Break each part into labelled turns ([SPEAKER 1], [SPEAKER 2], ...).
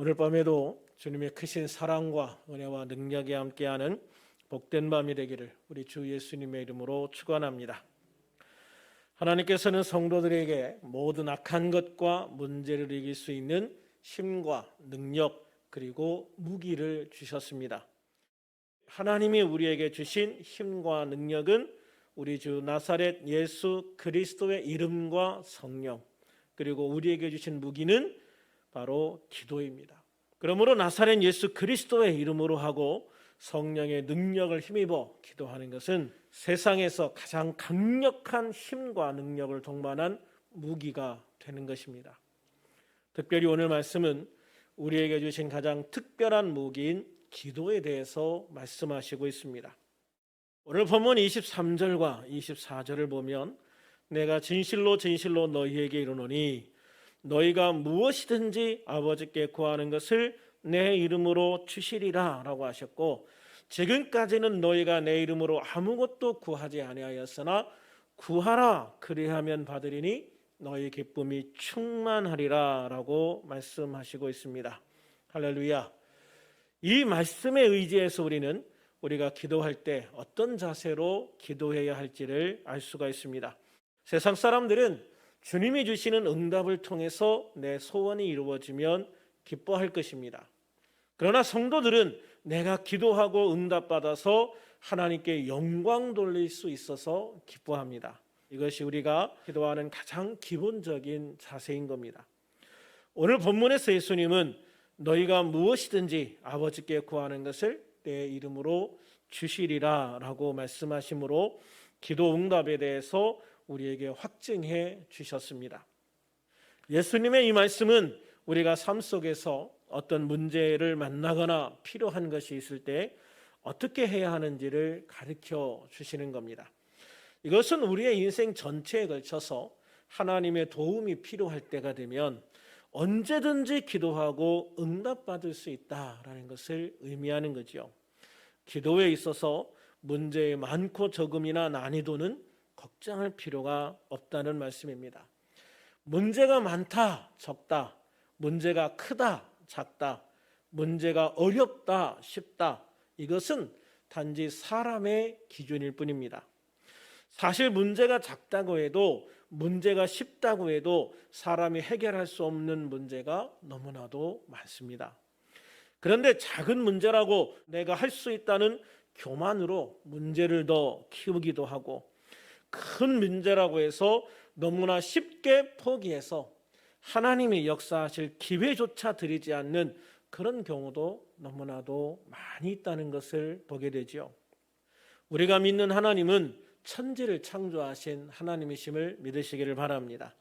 [SPEAKER 1] 오늘 밤에도 주님의 크신 사랑과 은혜와 능력이 함께하는 복된 밤이 되기를 우리 주 예수님의 이름으로 축원합니다. 하나님께서는 성도들에게 모든 악한 것과 문제를 이길 수 있는 힘과 능력 그리고 무기를 주셨습니다. 하나님이 우리에게 주신 힘과 능력은 우리 주 나사렛 예수 그리스도의 이름과 성령 그리고 우리에게 주신 무기는 바로 기도입니다. 그러므로 나사렛 예수 그리스도의 이름으로 하고 성령의 능력을 힘입어 기도하는 것은 세상에서 가장 강력한 힘과 능력을 동반한 무기가 되는 것입니다. 특별히 오늘 말씀은 우리에게 주신 가장 특별한 무기인 기도에 대해서 말씀하시고 있습니다. 오늘 본문 23절과 24절을 보면 내가 진실로 진실로 너희에게 이르노니 너희가 무엇이든지 아버지께 구하는 것을 내 이름으로 주시리라라고 하셨고 지금까지는 너희가 내 이름으로 아무것도 구하지 아니하였으나 구하라 그리하면 받으리니 너희 기쁨이 충만하리라라고 말씀하시고 있습니다. 할렐루야. 이 말씀에 의지해서 우리는 우리가 기도할 때 어떤 자세로 기도해야 할지를 알 수가 있습니다. 세상 사람들은 주님이 주시는 응답을 통해서 내 소원이 이루어지면 기뻐할 것입니다. 그러나 성도들은 내가 기도하고 응답받아서 하나님께 영광 돌릴 수 있어서 기뻐합니다. 이것이 우리가 기도하는 가장 기본적인 자세인 겁니다. 오늘 본문에서 예수님은 너희가 무엇이든지 아버지께 구하는 것을 내 이름으로 주시리라 라고 말씀하시므로 기도 응답에 대해서 우리에게 확증해 주셨습니다. 예수님의 이 말씀은 우리가 삶 속에서 어떤 문제를 만나거나 필요한 것이 있을 때 어떻게 해야 하는지를 가르쳐 주시는 겁니다. 이것은 우리의 인생 전체에 걸쳐서 하나님의 도움이 필요할 때가 되면 언제든지 기도하고 응답받을 수 있다라는 것을 의미하는 거죠. 기도에 있어서 문제의 많고 적음이나 난이도는 걱정할 필요가 없다는 말씀입니다. 문제가 많다, 적다, 문제가 크다, 작다, 문제가 어렵다, 쉽다, 이것은 단지 사람의 기준일 뿐입니다. 사실 문제가 작다고 해도 문제가 쉽다고 해도 사람이 해결할 수 없는 문제가 너무나도 많습니다. 그런데 작은 문제라고 내가 할 수 있다는 교만으로 문제를 더 키우기도 하고 큰 문제라고 해서 너무나 쉽게 포기해서 하나님이 역사하실 기회조차 드리지 않는 그런 경우도 너무나도 많이 있다는 것을 보게 되죠. 우리가 믿는 하나님은 천지를 창조하신 하나님이심을 믿으시기를 바랍니다.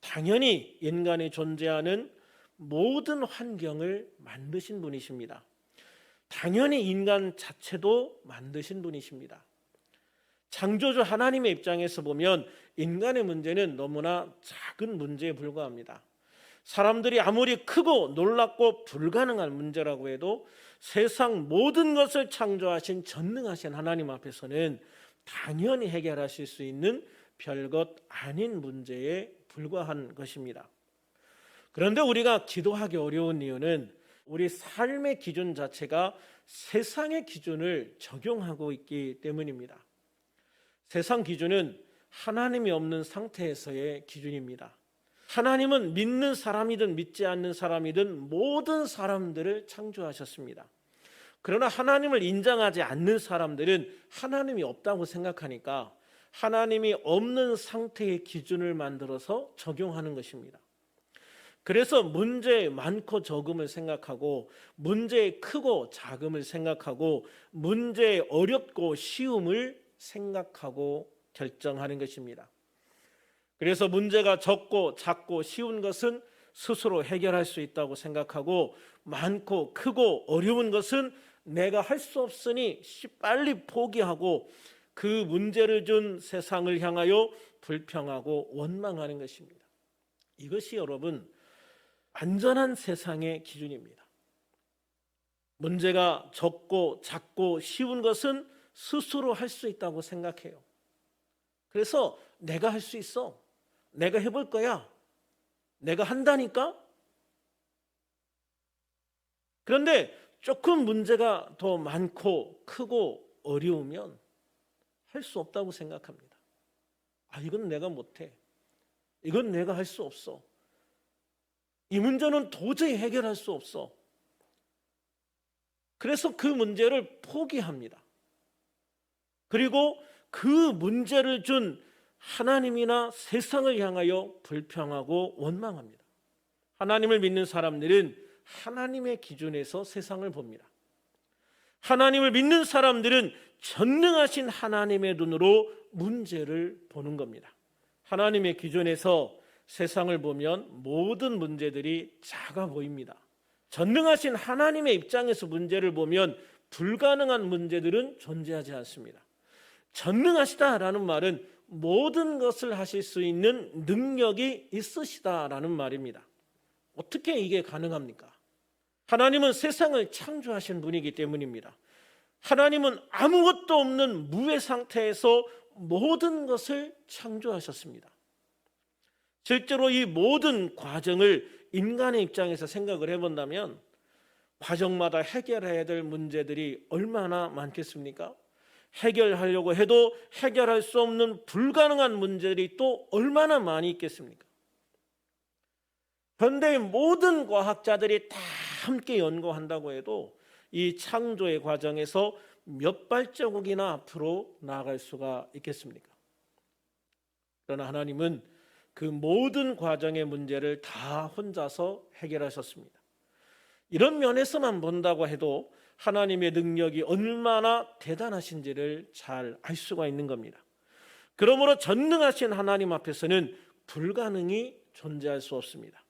[SPEAKER 1] 당연히 인간이 존재하는 모든 환경을 만드신 분이십니다. 당연히 인간 자체도 만드신 분이십니다. 창조주 하나님의 입장에서 보면 인간의 문제는 너무나 작은 문제에 불과합니다. 사람들이 아무리 크고 놀랍고 불가능한 문제라고 해도 세상 모든 것을 창조하신 전능하신 하나님 앞에서는 당연히 해결하실 수 있는 별것 아닌 문제에 불과한 것입니다. 그런데 우리가 기도하기 어려운 이유는 우리 삶의 기준 자체가 세상의 기준을 적용하고 있기 때문입니다. 세상 기준은 하나님이 없는 상태에서의 기준입니다. 하나님은 믿는 사람이든 믿지 않는 사람이든 모든 사람들을 창조하셨습니다. 그러나 하나님을 인정하지 않는 사람들은 하나님이 없다고 생각하니까 하나님이 없는 상태의 기준을 만들어서 적용하는 것입니다. 그래서 문제 많고 적음을 생각하고 문제 크고 작음을 생각하고 문제 어렵고 쉬움을 생각하고 결정하는 것입니다. 그래서 문제가 적고 작고 쉬운 것은 스스로 해결할 수 있다고 생각하고 많고 크고 어려운 것은 내가 할 수 없으니 빨리 포기하고 그 문제를 준 세상을 향하여 불평하고 원망하는 것입니다. 이것이 여러분 안전한 세상의 기준입니다. 문제가 적고 작고 쉬운 것은 스스로 할 수 있다고 생각해요. 그래서 내가 할 수 있어. 내가 해볼 거야. 내가 한다니까? 그런데 조금 문제가 더 많고 크고 어려우면 할 수 없다고 생각합니다. 아, 이건 내가 못해. 이건 내가 할 수 없어. 이 문제는 도저히 해결할 수 없어. 그래서 그 문제를 포기합니다. 그리고 그 문제를 준 하나님이나 세상을 향하여 불평하고 원망합니다. 하나님을 믿는 사람들은 하나님의 기준에서 세상을 봅니다. 하나님을 믿는 사람들은 전능하신 하나님의 눈으로 문제를 보는 겁니다. 하나님의 기준에서 세상을 보면 모든 문제들이 작아 보입니다. 전능하신 하나님의 입장에서 문제를 보면 불가능한 문제들은 존재하지 않습니다. 전능하시다라는 말은 모든 것을 하실 수 있는 능력이 있으시다라는 말입니다. 어떻게 이게 가능합니까? 하나님은 세상을 창조하신 분이기 때문입니다. 하나님은 아무것도 없는 무의 상태에서 모든 것을 창조하셨습니다. 실제로 이 모든 과정을 인간의 입장에서 생각을 해본다면 과정마다 해결해야 될 문제들이 얼마나 많겠습니까? 해결하려고 해도 해결할 수 없는 불가능한 문제들이 또 얼마나 많이 있겠습니까? 현대의 모든 과학자들이 다 함께 연구한다고 해도 이 창조의 과정에서 몇 발자국이나 앞으로 나아갈 수가 있겠습니까? 그러나 하나님은 그 모든 과정의 문제를 다 혼자서 해결하셨습니다. 이런 면에서만 본다고 해도 하나님의 능력이 얼마나 대단하신지를 잘 알 수가 있는 겁니다. 그러므로 전능하신 하나님 앞에서는 불가능이 존재할 수 없습니다.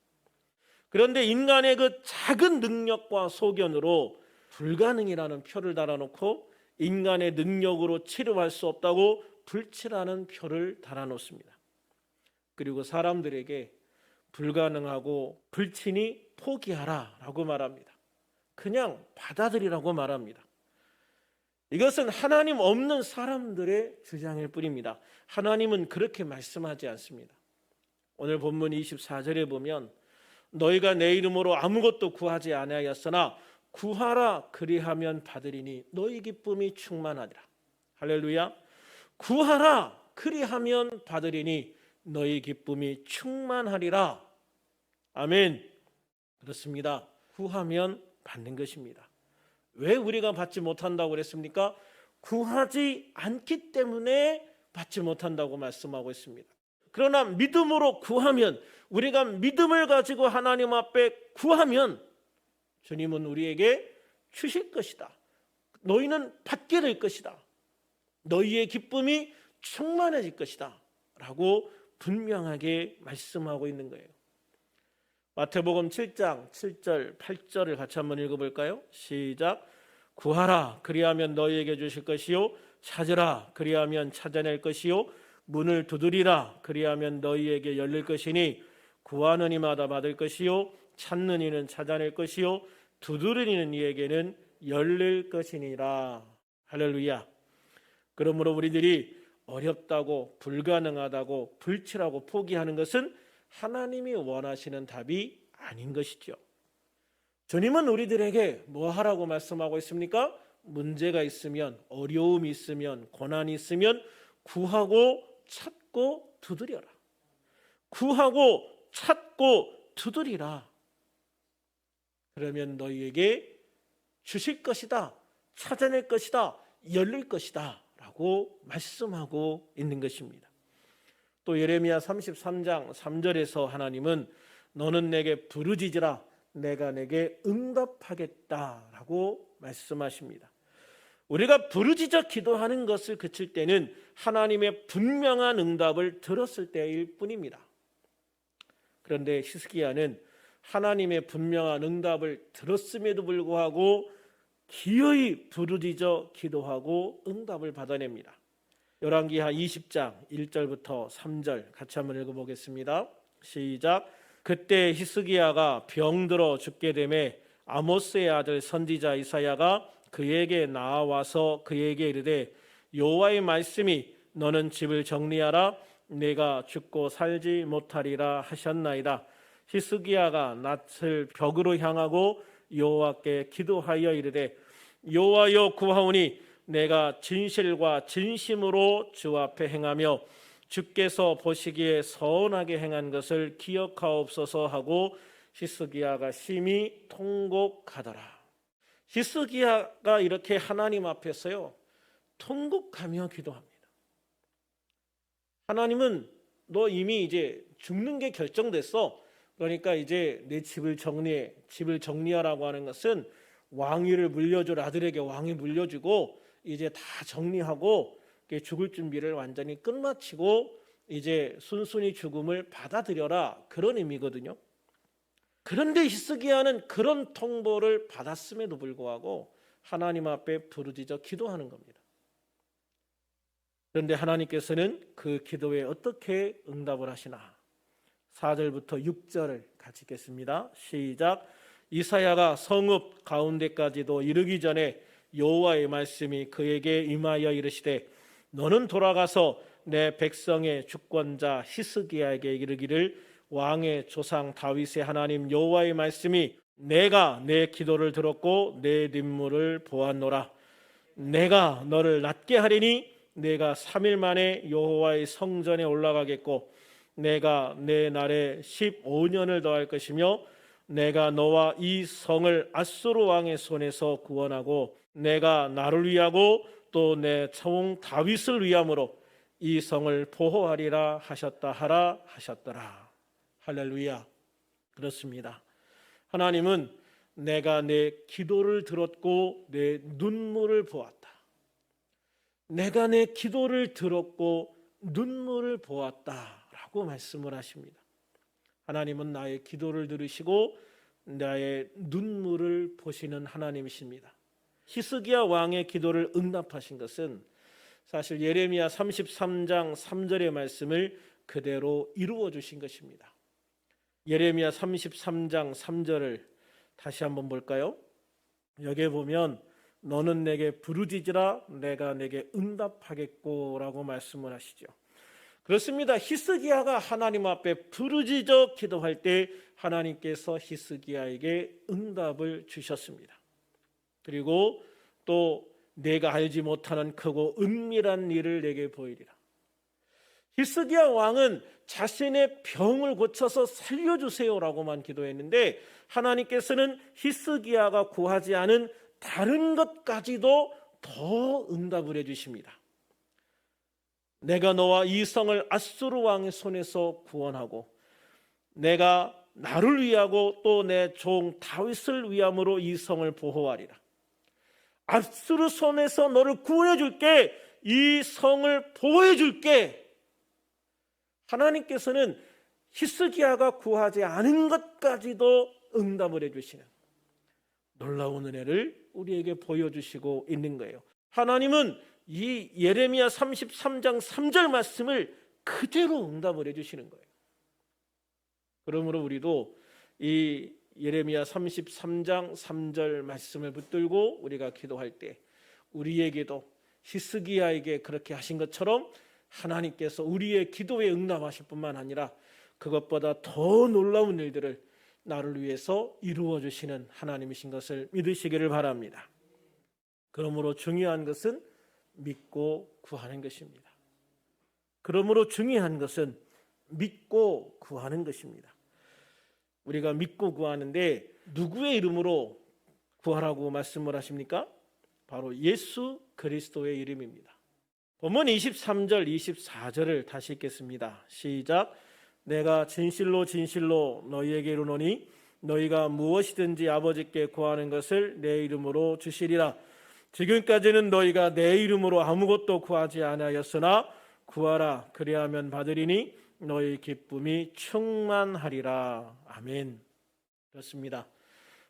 [SPEAKER 1] 그런데 인간의 그 작은 능력과 소견으로 불가능이라는 표를 달아놓고 인간의 능력으로 치료할 수 없다고 불치라는 표를 달아놓습니다. 그리고 사람들에게 불가능하고 불친이 포기하라 라고 말합니다. 그냥 받아들이라고 말합니다. 이것은 하나님 없는 사람들의 주장일 뿐입니다. 하나님은 그렇게 말씀하지 않습니다. 오늘 본문 24절에 보면 너희가 내 이름으로 아무것도 구하지 아니하였으나 구하라 그리하면 받으리니 너희 기쁨이 충만하리라. 할렐루야. 구하라 그리하면 받으리니 너희 기쁨이 충만하리라. 아멘. 그렇습니다. 구하면 받는 것입니다. 왜 우리가 받지 못한다고 그랬습니까? 구하지 않기 때문에 받지 못한다고 말씀하고 있습니다. 그러나 믿음으로 구하면 우리가 믿음을 가지고 하나님 앞에 구하면 주님은 우리에게 주실 것이다. 너희는 받게 될 것이다. 너희의 기쁨이 충만해질 것이다. 라고 분명하게 말씀하고 있는 거예요. 마태복음 7장 7절 8절을 같이 한번 읽어볼까요? 시작. 구하라 그리하면 너희에게 주실 것이요. 찾으라 그리하면 찾아낼 것이요. 문을 두드리라 그리하면 너희에게 열릴 것이니 구하는 이마다 받을 것이요. 찾는 이는 찾아낼 것이요. 두드리는 이에게는 열릴 것이니라. 할렐루야. 그러므로 우리들이 어렵다고 불가능하다고 불칠하고 포기하는 것은 하나님이 원하시는 답이 아닌 것이죠. 주님은 우리들에게 뭐 하라고 말씀하고 있습니까? 문제가 있으면 어려움이 있으면 고난이 있으면 구하고 찾고 두드려라. 구하고 찾고 두드리라. 그러면 너희에게 주실 것이다. 찾아낼 것이다. 열릴 것이다. 라고 말씀하고 있는 것입니다. 또 예레미야 33장 3절에서 하나님은 너는 내게 부르짖으라 내가 내게 응답하겠다라고 말씀하십니다. 우리가 부르짖어 기도하는 것을 그칠 때는 하나님의 분명한 응답을 들었을 때일 뿐입니다. 그런데 히스기야는 하나님의 분명한 응답을 들었음에도 불구하고 기어이 부르짖어 기도하고 응답을 받아냅니다. 열왕기하 20장 1절부터 3절 같이 한번 읽어 보겠습니다. 시작. 그때 히스기야가 병들어 죽게 되매 아모스의 아들 선지자 이사야가 그에게 나와서 그에게 이르되 여호와의 말씀이 너는 집을 정리하라 내가 죽고 살지 못하리라 하셨나이다. 히스기야가 낯을 벽으로 향하고 여호와께 기도하여 이르되 여호와여 구하오니 내가 진실과 진심으로 주 앞에 행하며 주께서 보시기에 선하게 행한 것을 기억하옵소서 하고 히스기야가 심히 통곡하더라. 히스기야가 이렇게 하나님 앞에서요 통곡하며 기도합니다. 하나님은 너 이미 이제 죽는 게 결정됐어. 그러니까 이제 내 집을 정리해. 집을 정리하라고 하는 것은 왕위를 물려줄 아들에게 왕위 물려주고 이제 다 정리하고 죽을 준비를 완전히 끝마치고 이제 순순히 죽음을 받아들여라 그런 의미거든요. 그런데 히스기야는 그런 통보를 받았음에도 불구하고 하나님 앞에 부르짖어 기도하는 겁니다. 그런데 하나님께서는 그 기도에 어떻게 응답을 하시나? 4절부터 6절을 같이 읽겠습니다. 시작. 이사야가 성읍 가운데까지도 이르기 전에 여호와의 말씀이 그에게 임하여 이르시되 너는 돌아가서 내 백성의 주권자 히스기야에게 이르기를 왕의 조상 다윗의 하나님 여호와의 말씀이 내가 내 기도를 들었고 내 눈물을 보았노라. 내가 너를 낫게 하리니 내가 3일 만에 여호와의 성전에 올라가겠고 내가 내 날에 15년을 더할 것이며 내가 너와 이 성을 아수르 왕의 손에서 구원하고 내가 나를 위하고 또내 처웅 다윗을 위함으로 이 성을 보호하리라 하셨다 하라 하셨더라. 할렐루야. 그렇습니다. 하나님은 내가 내 기도를 들었고 내 눈물을 보았다. 내가 내 기도를 들었고 눈물을 보았다라고 말씀을 하십니다. 하나님은 나의 기도를 들으시고 나의 눈물을 보시는 하나님이십니다. 히스기야 왕의 기도를 응답하신 것은 사실 예레미야 33장 3절의 말씀을 그대로 이루어 주신 것입니다. 예레미야 33장 3절을 다시 한번 볼까요? 여기에 보면 너는 내게 부르짖으라 내가 내게 응답하겠고라고 말씀을 하시죠. 그렇습니다. 히스기야가 하나님 앞에 부르짖어 기도할 때 하나님께서 히스기야에게 응답을 주셨습니다. 그리고 또 내가 알지 못하는 크고 은밀한 일을 내게 보이리라. 히스기야 왕은 자신의 병을 고쳐서 살려주세요라고만 기도했는데 하나님께서는 히스기야가 구하지 않은 다른 것까지도 더 응답을 해주십니다. 내가 너와 이 성을 아수르 왕의 손에서 구원하고 내가 나를 위하고 또 내 종 다윗을 위함으로 이 성을 보호하리라. 아수르 손에서 너를 구원해 줄게. 이 성을 보호해 줄게. 하나님께서는 히스기야가 구하지 않은 것까지도 응답을 해 주시는 놀라운 은혜를 우리에게 보여주시고 있는 거예요. 하나님은 이 예레미야 33장 3절 말씀을 그대로 응답을 해 주시는 거예요. 그러므로 우리도 이 예레미야 33장 3절 말씀을 붙들고 우리가 기도할 때 우리에게도 히스기야에게 그렇게 하신 것처럼 하나님께서 우리의 기도에 응답하실 뿐만 아니라 그것보다 더 놀라운 일들을 나를 위해서 이루어 주시는 하나님이신 것을 믿으시기를 바랍니다. 그러므로 중요한 것은 믿고 구하는 것입니다. 그러므로 중요한 것은 믿고 구하는 것입니다. 우리가 믿고 구하는데 누구의 이름으로 구하라고 말씀을 하십니까? 바로 예수 그리스도의 이름입니다. 본문 23절, 24절을 다시 읽겠습니다. 시작. 내가 진실로 진실로 너희에게 이르노니 너희가 무엇이든지 아버지께 구하는 것을 내 이름으로 주시리라. 지금까지는 너희가 내 이름으로 아무것도 구하지 아니하였으나 구하라 그리하면 받으리니 너희 기쁨이 충만하리라. 아멘. 그렇습니다.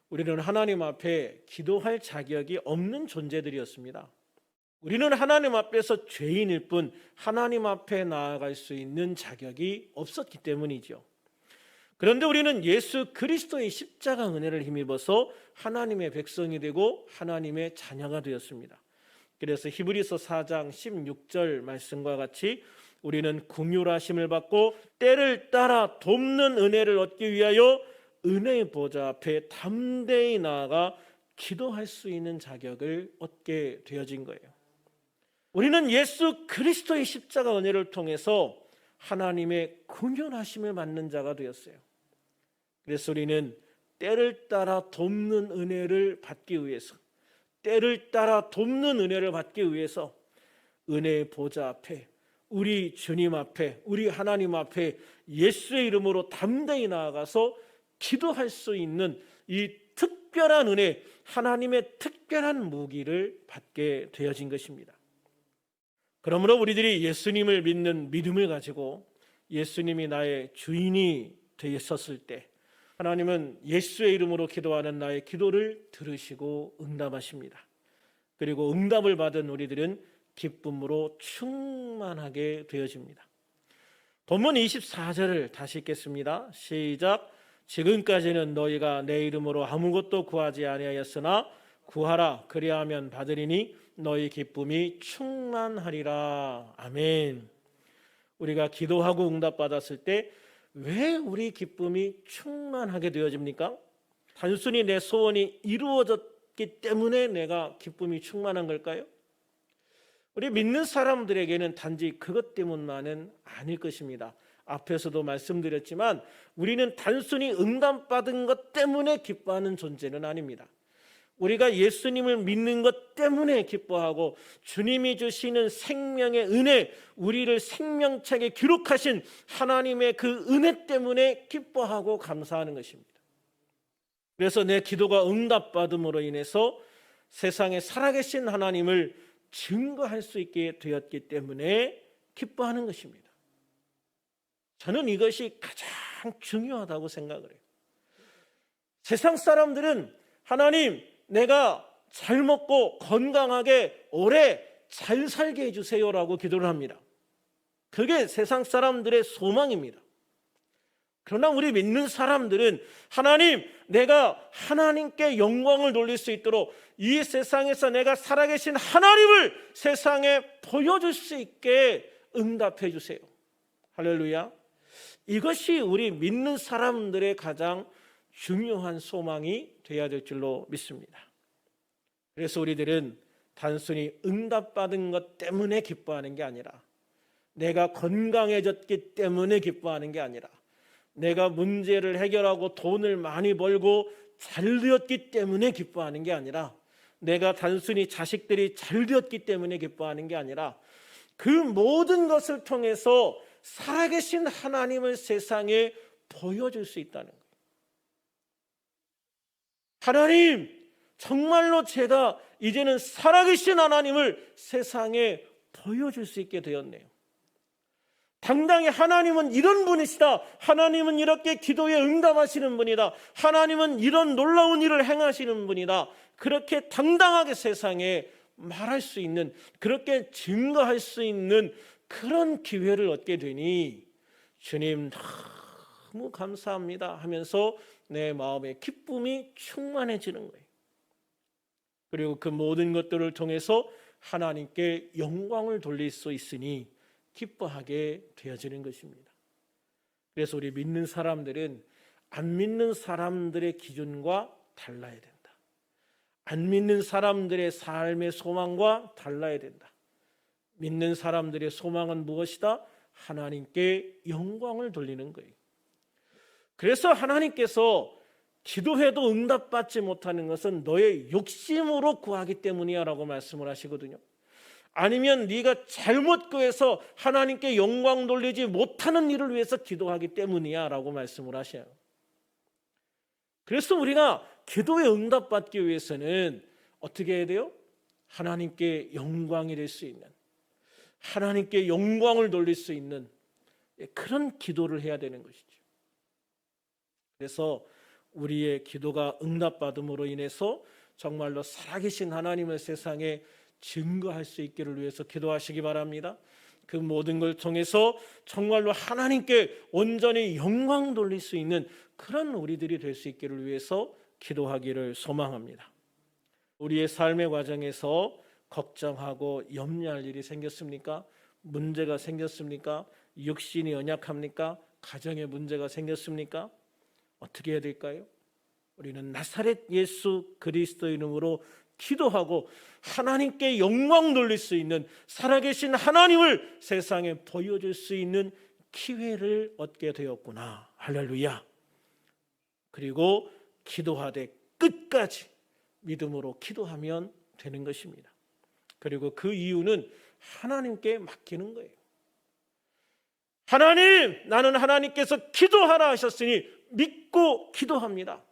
[SPEAKER 1] 우리는 하나님 앞에 기도할 자격이 없는 존재들이었습니다. 우리는 하나님 앞에서 죄인일 뿐 하나님 앞에 나아갈 수 있는 자격이 없었기 때문이죠. 그런데 우리는 예수 그리스도의 십자가 은혜를 힘입어서 하나님의 백성이 되고 하나님의 자녀가 되었습니다. 그래서 히브리서 4장 16절 말씀과 같이 우리는 궁휼하심을 받고 때를 따라 돕는 은혜를 얻기 위하여 은혜의 보좌 앞에 담대히 나아가 기도할 수 있는 자격을 얻게 되어진 거예요. 우리는 예수 그리스도의 십자가 은혜를 통해서 하나님의 공연하심을 받는 자가 되었어요. 그래서 우리는 때를 따라 돕는 은혜를 받기 위해서 때를 따라 돕는 은혜를 받기 위해서 은혜의 보좌 앞에 우리 주님 앞에 우리 하나님 앞에 예수의 이름으로 담대히 나아가서 기도할 수 있는 이 특별한 은혜 하나님의 특별한 무기를 받게 되어진 것입니다. 그러므로 우리들이 예수님을 믿는 믿음을 가지고 예수님이 나의 주인이 되었을 때 하나님은 예수의 이름으로 기도하는 나의 기도를 들으시고 응답하십니다. 그리고 응답을 받은 우리들은 기쁨으로 충만하게 되어집니다. 본문 24절을 다시 읽겠습니다. 시작. 지금까지는 너희가 내 이름으로 아무것도 구하지 아니하였으나 구하라 그리하면 받으리니 너희 기쁨이 충만하리라. 아멘. 우리가 기도하고 응답받았을 때 왜 우리 기쁨이 충만하게 되어집니까? 단순히 내 소원이 이루어졌기 때문에 내가 기쁨이 충만한 걸까요? 우리 믿는 사람들에게는 단지 그것 때문만은 아닐 것입니다. 앞에서도 말씀드렸지만 우리는 단순히 응답받은 것 때문에 기뻐하는 존재는 아닙니다. 우리가 예수님을 믿는 것 때문에 기뻐하고 주님이 주시는 생명의 은혜, 우리를 생명책에 기록하신 하나님의 그 은혜 때문에 기뻐하고 감사하는 것입니다. 그래서 내 기도가 응답받음으로 인해서 세상에 살아계신 하나님을 증거할 수 있게 되었기 때문에 기뻐하는 것입니다. 저는 이것이 가장 중요하다고 생각을 해요. 세상 사람들은 하나님, 내가 잘 먹고 건강하게 오래 잘 살게 해주세요라고 기도를 합니다. 그게 세상 사람들의 소망입니다. 그러나 우리 믿는 사람들은 하나님, 내가 하나님께 영광을 돌릴 수 있도록 이 세상에서 내가 살아계신 하나님을 세상에 보여줄 수 있게 응답해 주세요. 할렐루야. 이것이 우리 믿는 사람들의 가장 중요한 소망이 되어야 될 줄로 믿습니다. 그래서 우리들은 단순히 응답받은 것 때문에 기뻐하는 게 아니라 내가 건강해졌기 때문에 기뻐하는 게 아니라 내가 문제를 해결하고 돈을 많이 벌고 잘 되었기 때문에 기뻐하는 게 아니라 내가 단순히 자식들이 잘 되었기 때문에 기뻐하는 게 아니라 그 모든 것을 통해서 살아계신 하나님을 세상에 보여줄 수 있다는 거예요. 하나님, 정말로 제가 이제는 살아계신 하나님을 세상에 보여줄 수 있게 되었네요. 당당히 하나님은 이런 분이시다. 하나님은 이렇게 기도에 응답하시는 분이다. 하나님은 이런 놀라운 일을 행하시는 분이다. 그렇게 당당하게 세상에 말할 수 있는, 그렇게 증거할 수 있는 그런 기회를 얻게 되니 주님 너무 감사합니다 하면서 내 마음의 기쁨이 충만해지는 거예요. 그리고 그 모든 것들을 통해서 하나님께 영광을 돌릴 수 있으니 기뻐하게 되어지는 것입니다. 그래서 우리 믿는 사람들은 안 믿는 사람들의 기준과 달라야 된다. 안 믿는 사람들의 삶의 소망과 달라야 된다. 믿는 사람들의 소망은 무엇이다? 하나님께 영광을 돌리는 거예요. 그래서 하나님께서 기도해도 응답받지 못하는 것은 너의 욕심으로 구하기 때문이야라고 말씀을 하시거든요. 아니면 네가 잘못 구해서 하나님께 영광 돌리지 못하는 일을 위해서 기도하기 때문이야라고 말씀을 하셔요. 그래서 우리가 기도에 응답받기 위해서는 어떻게 해야 돼요? 하나님께 영광이 될 수 있는 하나님께 영광을 돌릴 수 있는 그런 기도를 해야 되는 것이죠. 그래서 우리의 기도가 응답받음으로 인해서 정말로 살아계신 하나님을 세상에 증거할 수 있기를 위해서 기도하시기 바랍니다. 그 모든 걸 통해서 정말로 하나님께 온전히 영광 돌릴 수 있는 그런 우리들이 될 수 있기를 위해서 기도하기를 소망합니다. 우리의 삶의 과정에서 걱정하고 염려할 일이 생겼습니까? 문제가 생겼습니까? 육신이 연약합니까? 가정에 문제가 생겼습니까? 어떻게 해야 될까요? 우리는 나사렛 예수 그리스도 이름으로 기도하고 하나님께 영광 돌릴 수 있는 살아계신 하나님을 세상에 보여줄 수 있는 기회를 얻게 되었구나. 할렐루야. 그리고 기도하되 끝까지 믿음으로 기도하면 되는 것입니다. 그리고 그 이유는 하나님께 맡기는 거예요. 하나님, 나는 하나님께서 기도하라 하셨으니 믿고 기도합니다.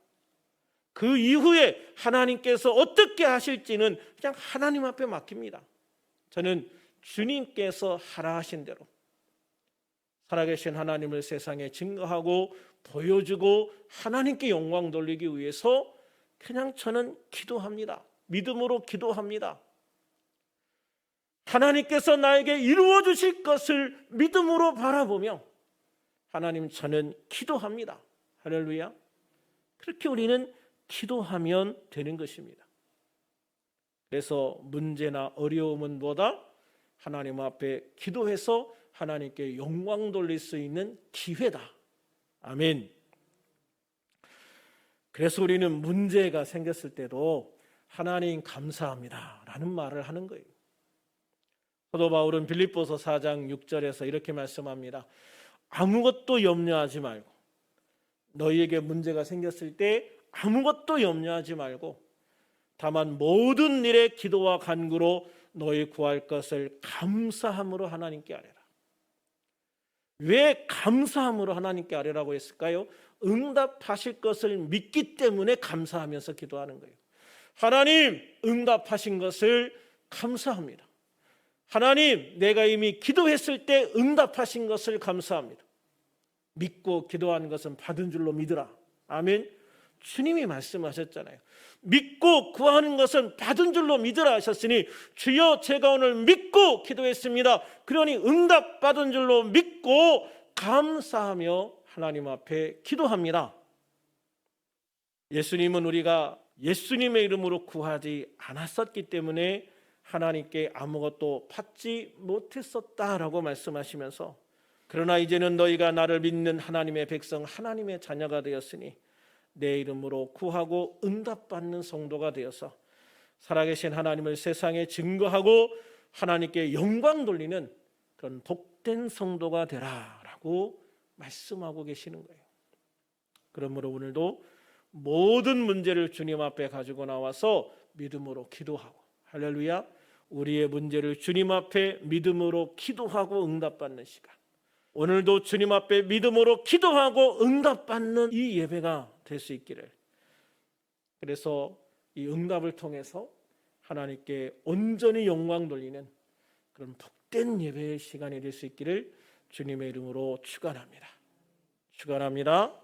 [SPEAKER 1] 그 이후에 하나님께서 어떻게 하실지는 그냥 하나님 앞에 맡깁니다. 저는 주님께서 하라 하신 대로 살아계신 하나님을 세상에 증거하고 보여주고 하나님께 영광 돌리기 위해서 그냥 저는 기도합니다. 믿음으로 기도합니다. 하나님께서 나에게 이루어 주실 것을 믿음으로 바라보며 하나님 저는 기도합니다. 할렐루야. 그렇게 우리는 기도하면 되는 것입니다. 그래서 문제나 어려움은 뭐다? 하나님 앞에 기도해서 하나님께 영광 돌릴 수 있는 기회다. 아멘. 그래서 우리는 문제가 생겼을 때도 하나님 감사합니다. 라는 말을 하는 거예요. 사도 바울은 빌립보서 4장 6절에서 이렇게 말씀합니다. 아무것도 염려하지 말고 너희에게 문제가 생겼을 때 아무것도 염려하지 말고 다만 모든 일에 기도와 간구로 너희 구할 것을 감사함으로 하나님께 아뢰라. 왜 감사함으로 하나님께 아뢰라고 했을까요? 응답하실 것을 믿기 때문에 감사하면서 기도하는 거예요. 하나님 응답하신 것을 감사합니다. 하나님 내가 이미 기도했을 때 응답하신 것을 감사합니다. 믿고 기도하는 것은 받은 줄로 믿으라. 아멘. 주님이 말씀하셨잖아요. 믿고 구하는 것은 받은 줄로 믿으라 하셨으니 주여 제가 오늘 믿고 기도했습니다. 그러니 응답 받은 줄로 믿고 감사하며 하나님 앞에 기도합니다. 예수님은 우리가 예수님의 이름으로 구하지 않았었기 때문에 하나님께 아무것도 받지 못했었다라고 말씀하시면서 그러나 이제는 너희가 나를 믿는 하나님의 백성 하나님의 자녀가 되었으니 내 이름으로 구하고 응답받는 성도가 되어서 살아계신 하나님을 세상에 증거하고 하나님께 영광 돌리는 그런 복된 성도가 되라라고 말씀하고 계시는 거예요. 그러므로 오늘도 모든 문제를 주님 앞에 가지고 나와서 믿음으로 기도하고 할렐루야 우리의 문제를 주님 앞에 믿음으로 기도하고 응답받는 시간 오늘도 주님 앞에 믿음으로 기도하고 응답받는 이 예배가 될 수 있기를. 그래서 이 응답을 통해서 하나님께 온전히 영광 돌리는 그런 복된 예배의 시간이 될 수 있기를 주님의 이름으로 축원합니다. 축원합니다.